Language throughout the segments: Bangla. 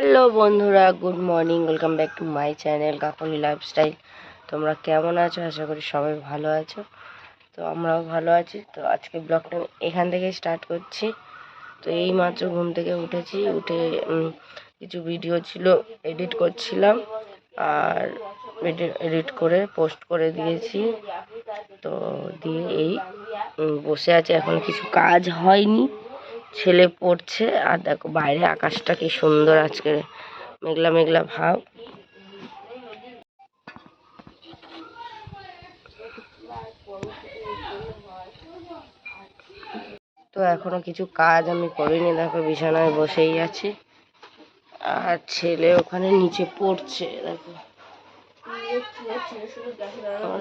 হ্যালো বন্ধুরা good morning welcome back to my channel Kakoli lifestyle তোমরা কেমন আছো? আশা করি সবাই ভালো আছো। তো আমরাও ভালো আছি। তো আজকে ব্লগটা এখান থেকে স্টার্ট করছি। তো এই মাত্র ঘুম থেকে উঠেছি। উঠে কিছু ভিডিও ছিল এডিট করছিলাম। আর এডিট করে পোস্ট করে দিয়েছি। তো দিয়ে এই বসে আছে। এখন কিছু কাজ হয়নি। ছেলে পড়ছে, আর দেখো বাইরে আকাশটা কি সুন্দর আজকে। মেঘলা মেঘলা ভাব। তো এখনও কিছু কাজ আমি করিনি, দেখো বিছানায় বসেই আছি। আর ছেলে ওখানে নিচে পড়ছে, দেখো।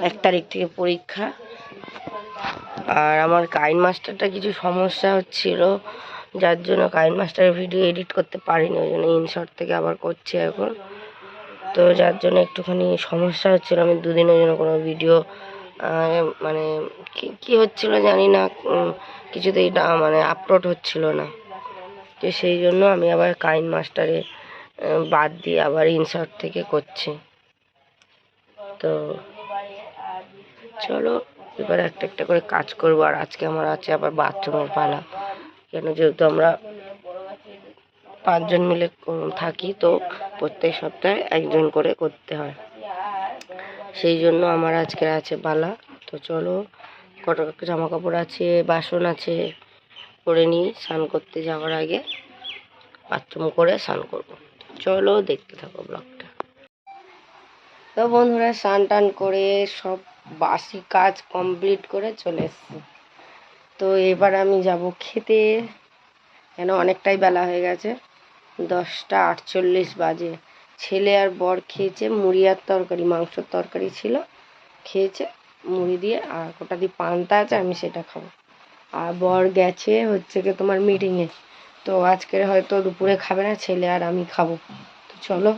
এক তারিখ থেকে পরীক্ষা। আর আমার কাইন মাস্টারটা কিছু সমস্যা হচ্ছিল, যার জন্য কাইন মাস্টারের ভিডিও এডিট করতে পারিনি, ওই জন্য ইনশর্ট থেকে আবার করছি এখন। তো যার জন্য একটুখানি সমস্যা হচ্ছিল, আমি দুদিনের জন্য কোনো ভিডিও মানে কি হচ্ছিল জানি না কিছুতেই মানে আপলোড হচ্ছিল না। তো সেই জন্য আমি আবার কাইন মাস্টারে বাদ দিয়ে আবার ইনশর্ট থেকে করছি। তো চলো। এবার একটা একটা করে কাজ করব, আর আজকে আমার আছে আবার বাথরুমের পালা। কেন যেহেতু আমরা পাঁচজন মিলে থাকি, তো প্রত্যেক সপ্তাহে একজন করে করতে হয়। সেই জন্য আমার আজকে আছে পালা। তো চলো কত জামা কাপড় আছে, বাসন আছে, করে নিই, স্নান করতে যাওয়ার আগে বাথরুম করে স্নান করব। চলো, দেখতে থাকো ব্লগটা। তো বন্ধুরা, স্নান টান করে সব বাসি কাজ কমপ্লিট করে চলে এসছি। তো এবার আমি যাব খেতে। কেন অনেকটাই বেলা হয়ে গেছে, দশটা আটচল্লিশ বাজে। ছেলে আর বর খেয়েছে, মুড়ি আর তরকারি, মাংসর তরকারি ছিল। খেয়েছে, মুড়ি দিয়ে আর কোটা দিয়ে পান্তা আছে, আমি সেটা খাব। আর বর গেছে হচ্ছে কি তোমার মিটিংয়ে তো আজকের হয়তো দুপুরে খাবে না, ছেলে আর আমি খাব। তো চলো।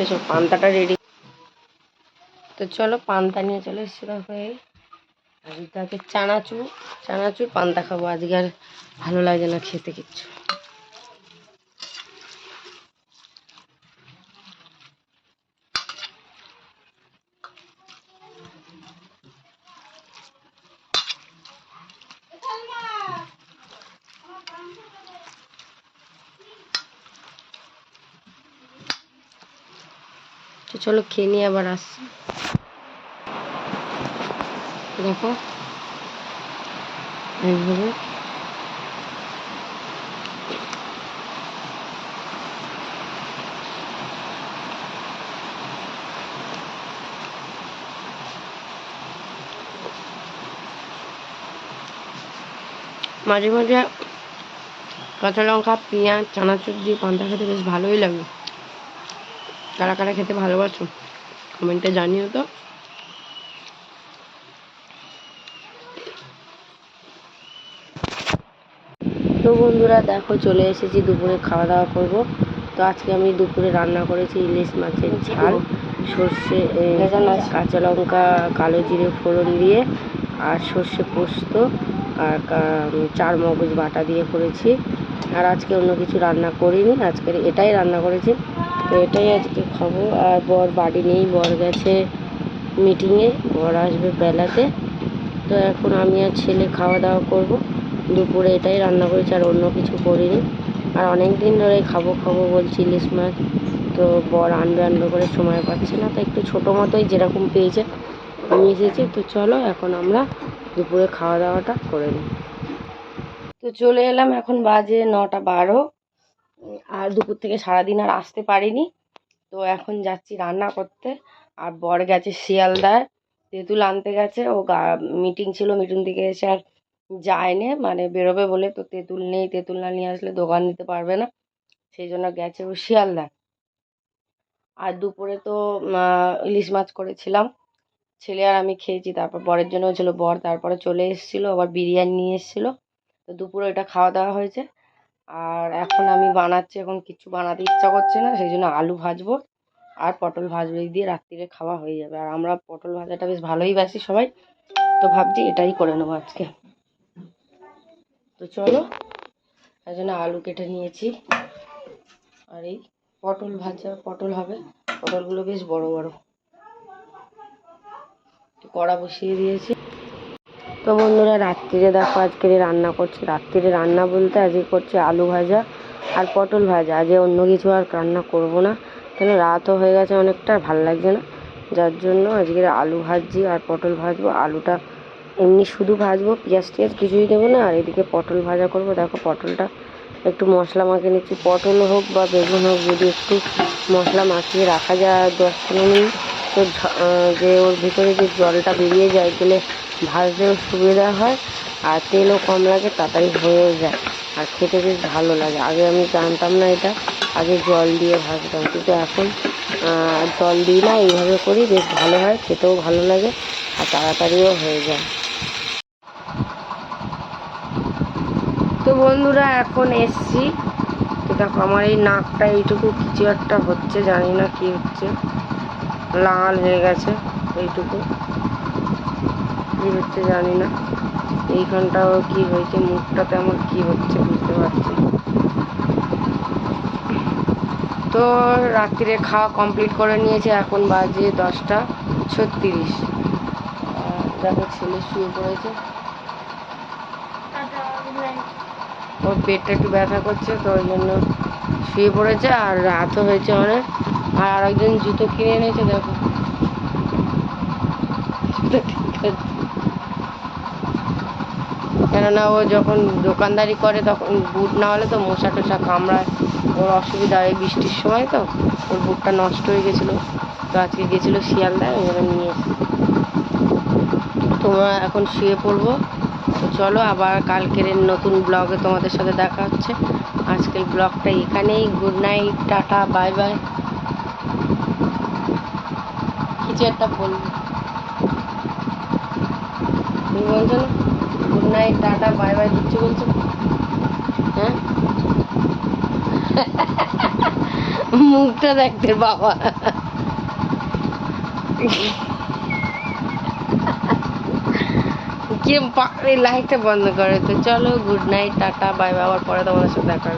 তো সব পান্তাটা রেডি তো চলো, পান্তা নিয়ে চলে এসেছি হয়ে আর তাকে চানাচুর চানাচুর পান্তা খাব। আজকে আর ভালো লাগে না খেতে কিচ্ছু তো চলো খেয়ে নিয়ে আবার আসছি। দেখো। এইভাবে। মাঝে মাঝে কাঁচা লঙ্কা, পেঁয়াজ, চানাচুর দিয়ে পান্তা খেতে বেশ ভালোই লাগে। কারা কারা খেতে ভালোবাসো? কমেন্টে জানিও তো। তো বন্ধুরা, দেখো চলে এসেছি, দুপুরে খাওয়া দাওয়া করব। তো আজকে আমি দুপুরে রান্না করেছি ইলিশ মাছের ঝাল, সর্ষে কাঁচা লঙ্কা, কালো জিরে ফোড়ন দিয়ে, আর সর্ষে পোস্ত, আর চার মগজ বাটা দিয়ে করেছি। আর আজকে অন্য কিছু রান্না করিনি, আজকের এটাই রান্না করেছি। তো এটাই আজকে খাব। আর বর বাড়ি নেই, বর গেছে মিটিংয়ে বর আসবে বেলাতে। তো এখন আমি আর ছেলে খাওয়া দাওয়া করব। দুপুরে এটাই রান্না করেছি, আর অন্য কিছু করিনি। আর অনেক দিন ধরে খাব খাব বলছি ইলিশ মাছ। তো বর আনবে আনবে করে সময় পাচ্ছে না তো একটু ছোটো মতোই যেরকম পেয়েছে আমি এসেছি। তো চলো এখন আমরা দুপুরে খাওয়া দাওয়াটা করে নিই। তো চলে এলাম এখন বাজে নটা বারো। আর দুপুর থেকে সারাদিন আর আসতে পারিনি। তো এখন যাচ্ছি রান্না করতে। আর বর গেছে শিয়ালদায় তেঁতুল আনতে গেছে। ও মিটিং ছিল মিটিং থেকে এসে আর যায়নি। মানে বেরোবে বলে তো তেঁতুল নেই, তেঁতুল না নিয়ে আসলে দোকান দিতে পারবে না। সেই জন্য গেছে ও শিয়ালদা। আর দুপুরে তো ইলিশ মাছ করেছিলাম। ছেলে আর আমি খেয়েছি, তারপর বরের জন্য ছিল বর, তারপরে চলে এসেছিল, আবার বিরিয়ানি নিয়ে এসেছিল। তো দুপুরে ওটা খাওয়া দাওয়া হয়েছে। আর এখন আমি বানাচ্ছি, এখন কিছু বানাতে ইচ্ছা করছে না, সেই জন্য আলু ভাজবো আর পটল ভাজবো। দিয়ে রাত্রিরে খাওয়া হয়ে যাবে। আর আমরা পটল ভাজাটা বেশ ভালোই বাসি সবাই। তো ভাবছি এটাই করে নেব আজকে। তো চলো তাই জন্য আলু কেটে নিয়েছি। আর এই পটল ভাজা, পটল হবে। পটলগুলো বেশ বড় বড়। কড়া বসিয়ে দিয়েছি। তো বন্ধুরা, রাত্রিরে দেখো আজকে রান্না করছি। রাত্রিরে রান্না বলতে আজকে করছি আলু ভাজা আর পটল ভাজা। আজকে অন্য কিছু আর রান্না করব না। কেন, রাতও হয়ে গেছে অনেকটা ভালো লাগছে না। যার জন্য আজকে আলু ভাজছি আর পটল ভাজবো। আলুটা এমনি শুধু ভাজবো, পেঁয়াজ টিয়াজ কিছুই দেবো না। আর এদিকে পটল ভাজা করব। দেখো পটলটা একটু মশলা মাখিয়ে নিচ্ছি। পটল হোক বা বেগুন হোক, যদি একটু মশলা মাখিয়ে রাখা যায় দশ পনেরো মিনিট, তো যে ওর ভিতরে যে জলটা বেরিয়ে যায়, গেলে ভাজতেও সুবিধা হয় আর তেলও কম লাগে, তাড়াতাড়ি হয়েও যায়। আর খেতে বেশ ভালো লাগে। আগে আমি জানতাম না এটা। আগে জল দিয়ে ভাজতাম। কিন্তু এখন জল দিই না, এইভাবে করি, বেশ ভালো হয়, খেতেও ভালো লাগে আর তাড়াতাড়িও হয়ে যায়। তো বন্ধুরা, এখন এসছি। তো দেখো, আমার এই নাকটা এইটুকু কিছু একটা হচ্ছে, জানি না কি হচ্ছে। লাল হয়ে গেছে এইটুকু। কি হচ্ছে জানি না। এইখানটাও কি হয়েছে মুখটাতে আমার কি হচ্ছে বুঝতে পারছি তো রাত্রিরে খাওয়া কমপ্লিট করে নিয়েছে, এখন বাজে দশটা ছত্রিশ। দেখো ছেলে শুয়ে পড়েছে। ওর পেটটা একটু ব্যথা করছে, তো ওই জন্য শুয়ে পড়েছে, আর রাতও হয়েছে অনেক। আর আরেকজন জুতো কিনে এনেছে, দেখো। জুতো ঠিক আছে। কেননা ও যখন দোকানদারি করে তখন বুট না হলে তো মশা টশা কামড়ায়। ওর অসুবিধা হয় বৃষ্টির সময় তো, ওর বুটটা নষ্ট হয়ে গেছিল। তো আজকে গেছিল শিয়ালদায় জন্য নিয়ে এসেছি। তোমরা এখন শুয়ে পড়ব। তো চলো আবার কালকের নতুন ব্লগে তোমাদের সাথে দেখা হচ্ছে। আজকের ব্লগটা এখানেই। Good night, tata, bye bye. কিছু একটা বলব। বলছো না? Good night tata, bye bye দিচ্ছে বলছো। হ্যাঁ? মুখটা দেখতে বাবা। কিরম লাইটটা বন্ধ করে তো চলো গুড নাইট টাটা, বাই আবার পরে তোমাদের সাথে দেখা।